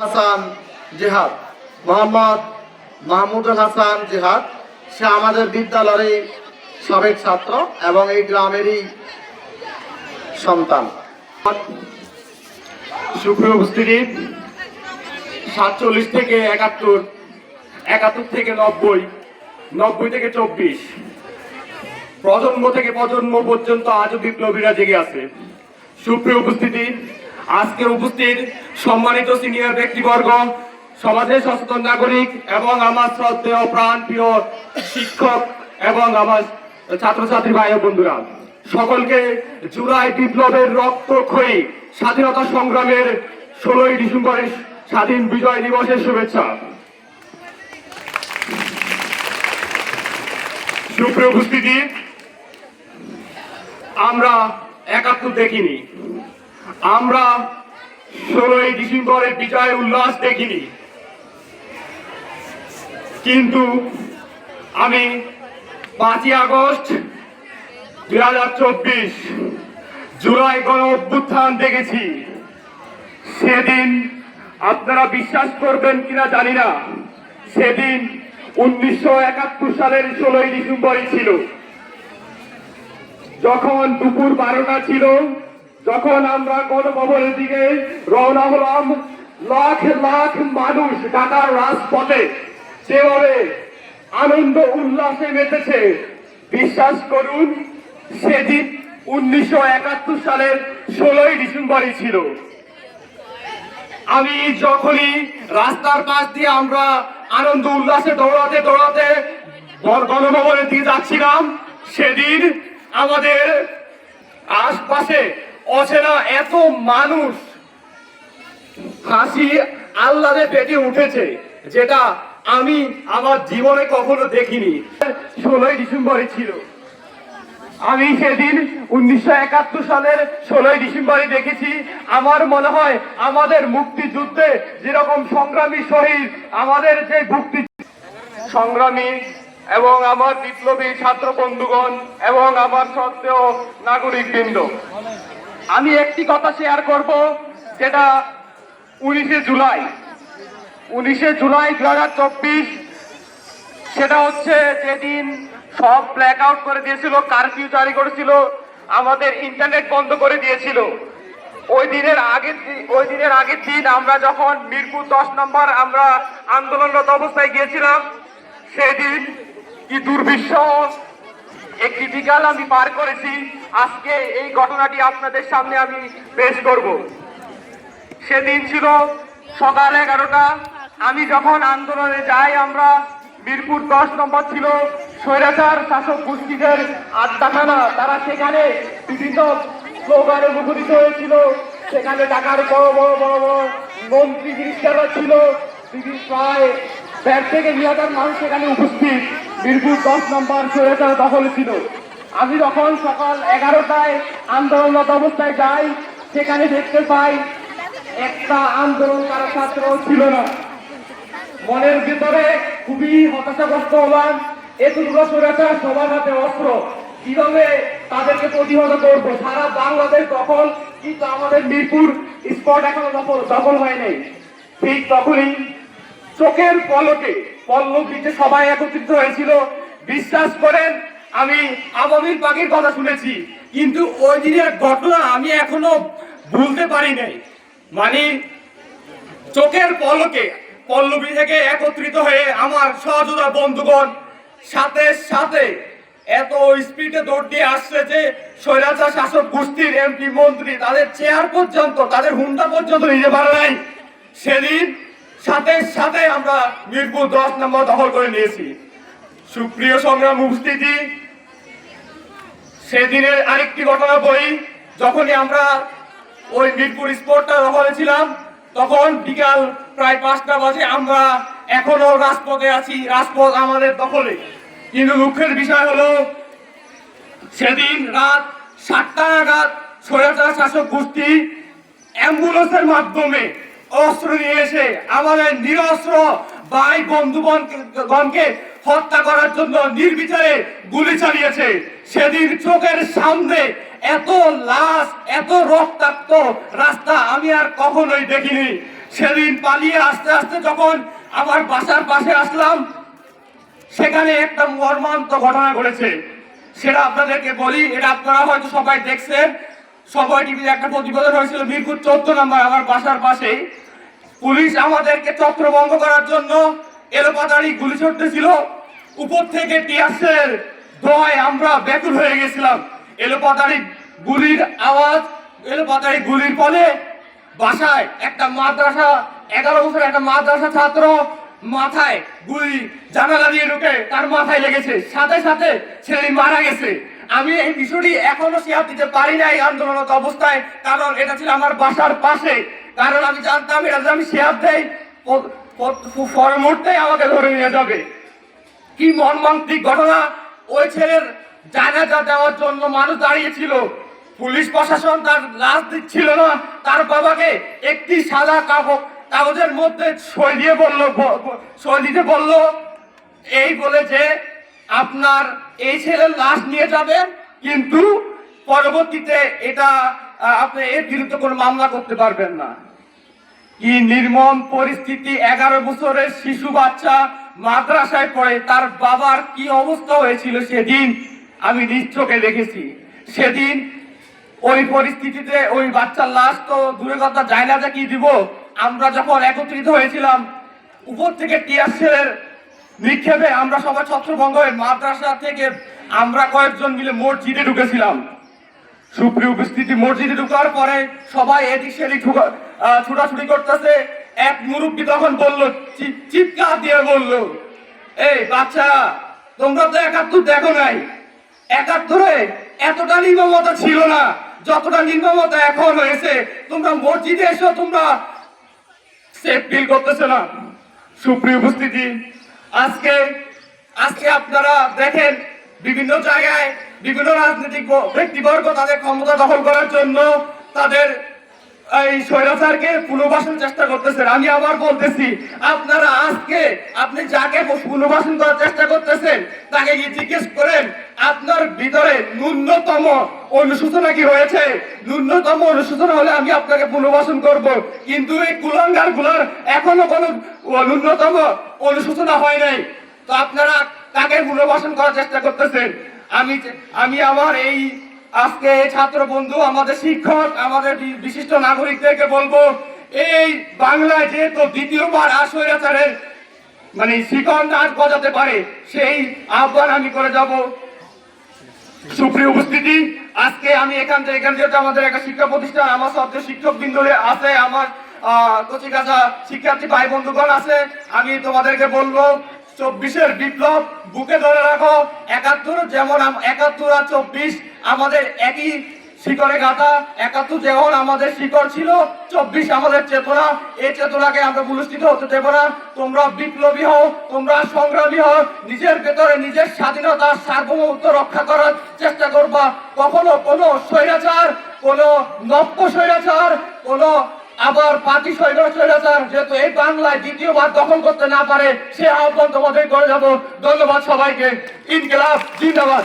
হাসান জেহাদ, মোহাম্মদ মাহমুদুল হাসান জেহাদ। সে আমাদের বিদ্যালয়েরই সাবেক ছাত্র এবং এই গ্রামেরই সন্তান। সুপ্রিয় উপস্থিতি, সাতচল্লিশ থেকে একাত্তর একাত্তর থেকে নব্বই নব্বই থেকে চব্বিশ, প্রজন্ম থেকে প্রজন্ম পর্যন্ত আজও বিপ্লবীরা জেগে আছে। সুপ্রিয় উপস্থিতি আজকের উপস্থিত সম্মানিত সিনিয়র ব্যক্তিবর্গ, সমাজের সচেতন নাগরিক এবং আমার শ্রদ্ধেয় প্রাণ প্রিয় শিক্ষক এবং আমার ছাত্রছাত্রী ভাই বন্ধুরা, সকলকে জুলাই বিপ্লবের রক্তক্ষয়ী স্বাধীনতা সংগ্রামের ষোলোই ডিসেম্বরের স্বাধীন বিজয় দিবসের শুভেচ্ছা। সুপ্রিয় উপস্থিতি, আমরা একাত্তর দেখিনি। আমরা ষোলোই ডিসেম্বরের বিজয় উল্লাস দেখিনি। কিন্তু আমি পাঁচই আগস্ট দুই হাজার চব্বিশ জুলাই গণ অভ্যুত্থান দেখেছি। সেদিন আপনারা বিশ্বাস করবেন কিনা জানি না। সেদিন উনিশশো একাত্তর সালের ষোলোই ডিসেম্বরই ছিল। যখন দুপুর বারোটা ছিল যখন আমরা গণভবনের দিকে রওনা হলাম, লাখ লাখ মানুষ ঢাকার রাজপথে যেভাবে আনন্দ উল্লাসে মেতেছে, বিশ্বাস করুন, সেদিন উনিশশো একাত্তর সালের ষোলোই ডিসেম্বরই ছিল। আমি যখনই রাস্তার পাশ দিয়ে আমরা আনন্দ উল্লাসে দৌড়াতে দৌড়াতে গণ- গণভবনের দিকে যাচ্ছিলাম, সেদিন আমাদের আশপাশে অচেনা এত মানুষ হাসি আহ্লাদে পেটে উঠেছে, যেটা আমি আমার জীবনে কখনো দেখিনি। ষোলোই ডিসেম্বরই ছিল। আমি সেদিন উনিশশো একাত্তর সালের ষোলোই ডিসেম্বরে দেখেছি। আমার মনে হয় আমাদের মুক্তিযুদ্ধে যেরকম সংগ্রামী শহীদ, আমাদের যে মুক্তি সংগ্রামী এবং আমার বিপ্লবী ছাত্র বন্ধুগণ এবং আমার সত্ত্বেও নাগরিক বৃন্দ আমি একটি কথা শেয়ার করব যেটা উনিশে জুলাই। উনিশে জুলাই দু হাজার চব্বিশ, সেটা হচ্ছে যেদিন সব ব্ল্যাক আউট করে দিয়েছিল কারফিউ জারি করেছিল, আমাদের ইন্টারনেট বন্ধ করে দিয়েছিল। ওই দিনের আগের ওই দিনের আগের দিন আমরা যখন মিরপুর দশ নম্বর আমরা আন্দোলনরত অবস্থায় গিয়েছিলাম, সেদিন কি দুর্বিষহ একটি বিকাল আমি পার করেছি। আজকে এই ঘটনাটি আপনাদের সামনে আমি পেশ করব। সেদিন ছিল সকাল এগারোটা। আমি যখন আন্দোলনে যাই, আমরা বীরপুর দশ নম্বর ছিল স্বৈরাচার শাসক গোষ্ঠীদের আড্ডাখানা। তারা সেখানে বিভিন্ন স্লোগানে মুখরিত হয়েছিল। সেখানে ঢাকার বড় বড় বড় বড় মন্ত্রী মিনিস্টাররা ছিল। প্রায় দেড় থেকে দুই হাজার মানুষ সেখানে উপস্থিত। মিরপুর দশ নম্বর স্বৈরাচার দখল ছিল। আমি যখন সকাল এগারোটায় আন্দোলনরত অবস্থায় যাই, সেখানে দেখতে পাই একটা আন্দোলন কারও ছাত্র ছিল না। মনের ভিতরে খুবই হতাশাগ্রস্ত হলাম। এতগুলো সরেছে সবার হাতে অস্ত্র। কীভাবে তাদেরকে প্রতিহত করব? সারা বাংলাদেশ দখল কিন্তু আমাদের মিরপুর স্পট এখনও দখল দখল হয় নাই ঠিক তখনই চোখের পলকে পল্লবীতে সবাই একত্রিত হয়েছিল। বিশ্বাস করেন, আমি আবাবির পাখির কথা শুনেছি। কিন্তু ওই দিনের ঘটনা আমি এখনও ভুলতে পারি নাই মানে চোখের পলকে পল্লবী থেকে একত্রিত হয়ে আমার সহযোগা বন্ধুগণ সাথে সাথে এত স্পিডে দৌড় দিয়ে আসছে যে স্বৈরাচার শাসক গোষ্ঠীর এমপি মন্ত্রী তাদের চেয়ার পর্যন্ত, তাদের হুন্ডা পর্যন্ত নিতে পারে নাই। সেদিন সাথে সাথে আমরা মিরপুর দশ নম্বর দখল করে নিয়েছি। সুপ্রিয় সংগ্রাম উপস্থিতি, সেদিনের আরেকটি ঘটনা বলি, যখনই আমরা ওই মিরপুর স্পোর্টটা দখলে ছিলাম, তখন বিকাল প্রায় পাঁচটা বাজে আমরা এখনও রাজপথে আছি, রাজপথ আমাদের দখলে। কিন্তু দুঃখের বিষয় হলো, সেদিন রাত সাতটা নাগাদ স্বৈরাচার শাসক গোষ্ঠী অ্যাম্বুলেন্সের মাধ্যমে অস্ত্র নিয়ে এসে আমাদের নিরস্ত্র ভাই বন্ধুগণকে হত্যা করার জন্য নির্বিচারে গুলি চালিয়েছে। সেদিন চোখের সামনে এত লাশ, এত রক্তাক্ত রাস্তা আমি আর কখনোই দেখিনি। সেদিন পালিয়ে আস্তে আস্তে যখন আমার বাসার পাশে আসলাম, সেখানে একটা মর্মান্ত ঘটনা ঘটেছে। সেটা আপনাদেরকে বলি, এটা আপনারা হয়তো সবাই দেখছেন। সবাই টিভিতে একটা প্রতিবেদন হয়েছিল, মিরপুর চোদ্দ নাম্বার, আমার বাসার পাশেই। পুলিশ আমাদেরকে ছত্রভঙ্গ করার জন্য এলোপাতাড়ি গুলি ছড়তেছিল উপর থেকে টিয়াসের দয় আমরা ব্যাকুল হয়ে গেছিলাম। এলোপাতাড়ি গুলির আওয়াজ, এলোপাতাড়ি গুলির ফলে বাসায় একটা মাদ্রাসা, এগারো বছর একটা মাদ্রাসা ছাত্র মাথায় গুলি, জানালা দিয়ে ঢুকে তার মাথায় লেগেছে। সাথে সাথে ছেলে মারা গেছে। আমি এই বিষয়টি এখনও শেয়ার দিতে পারি না এই আন্দোলনত অবস্থায়, কারণ এটা ছিল আমার বাসার পাশে। কারণ আমি জানতাম যদি আমি শেয়ার পরের মুহূর্তেই আমাকে ধরে নিয়ে যাবে। কি মর্মান্তিক ঘটনা। ওই ছেলের জানাজা দেওয়ার জন্য মানুষ দাঁড়িয়েছিল। পুলিশ প্রশাসন তার লাশ দিচ্ছিল না। তার বাবাকে একটি সাদা কাগজ কাগজের মধ্যে সই দিয়ে বলল দিতে বলল, এই বলে যে আপনার এই ছেলের লাশ নিয়ে যাবেন কিন্তু পরবর্তীতে এটা আপনি এর বিরুদ্ধে কোনো মামলা করতে পারবেন না। কি নির্মম পরিস্থিতি, এগারো বছরের শিশু বাচ্চা মাদ্রাসায় পড়ে, তার বাবার কি অবস্থা হয়েছিল সেদিন আমি নিজ চোখে দেখেছি। সেদিন ওই পরিস্থিতিতে ওই বাচ্চার লাশ তো দূরে কথা যায় না কি দিব। আমরা যখন একত্রিত হয়েছিলাম, উপর থেকে টিয়ারশেলের নিক্ষেপে আমরা সবাই ছত্রভঙ্গ হয়ে মাদ্রাসা থেকে আমরা কয়েকজন মিলে মসজিদে ঢুকেছিলাম। সুপ্রিয় উপস্থিতি, মসজিদে ঢুকার পরে সবাই এদিক সেদিক ঢুকা- ছুটাছুটি করতেছে। এক মুরব্বী তখন বলল চিৎকার দিয়ে বলল, এই বাচ্চা, তোমরা তো একাত্তর দেখো নাই। একাত্তরে এতটা নির্মমতা ছিল না। যতটা নির্মমতা এখন হয়েছে, তোমরা মসজিদে এসো, তোমরা সেফ ফিল করতেছে না। সুপ্রিয় উপস্থিতি, আজকে আজকে আপনারা দেখেন বিভিন্ন জায়গায় বিভিন্ন রাজনৈতিক ব্যক্তিবর্গ তাদের ক্ষমতা দখল করার জন্য তাদের এই স্বৈরাচারকে পুনর্বাসন চেষ্টা করতেছেন আমি আবার বলতেছি, আপনারা আজকে আপনি যাকে পুনর্বাসন করার চেষ্টা করতেছেন, তাকে জিজ্ঞেস করেন, আপনার ভিতরে ন্যূনতম অনুশোচনা কি হয়েছে? ন্যূনতম অনুশোচনা হলে আমি আপনাকে পুনর্বাসন করব। কিন্তু এই কুলাঙ্গারগুলার এখনও কোনো ন্যূনতম অনুশোচনা হয় নাই। তো আপনারা তাকে পুনর্বাসন করার চেষ্টা করতেছেন? আমি আমি আমার এই আজকে ছাত্র বন্ধু, আমাদের শিক্ষক, আমাদের বিশিষ্ট নাগরিকদেরকে বলব, এই বাংলায় যেহেতু দ্বিতীয়বার আসৈরাচারের মানে শিকড় নাচ বাজাতে পারে, সেই আহ্বান আমি করে যাব। সুপ্রিয় উপস্থিতি, আজকে আমি এখান থেকে এখান যেহেতু আমাদের একটা শিক্ষা প্রতিষ্ঠান, আমার সত্য শিক্ষক বিন্দু আছে আমার কচি কাছা শিক্ষার্থী ভাই বন্ধুগণ আছে। আমি তোমাদেরকে বলব চব্বিশের বিপ্লব বুকে ধরে রাখো। একাত্তর যেমন একাত্তর আর চব্বিশ আমাদের একই শিকড়ে গাথা। একাত্তর যেমন আমাদের শিকড় ছিল, চব্বিশ আমাদের চেতনা। এই চেতনাকে আমরা পুরস্কৃত হতে দেবো না। তোমরা বিপ্লবী হও, তোমরা সংগ্রামী হও। নিজের ভেতরে নিজের স্বাধীনতা, সার্বভৌমত্ব রক্ষা করার চেষ্টা করবা। কখনো কোনো স্বৈরাচার, কোনো নব্য স্বৈরাচার, কোনো আবার পাতি স্বৈরাচার যেহেতু এই বাংলায় দ্বিতীয়বার দখল করতে না পারে, সে আহ্বান তোমাদের করে যাব। ধন্যবাদ সবাইকে। ইনকেলাব, জিন্দাবাদ।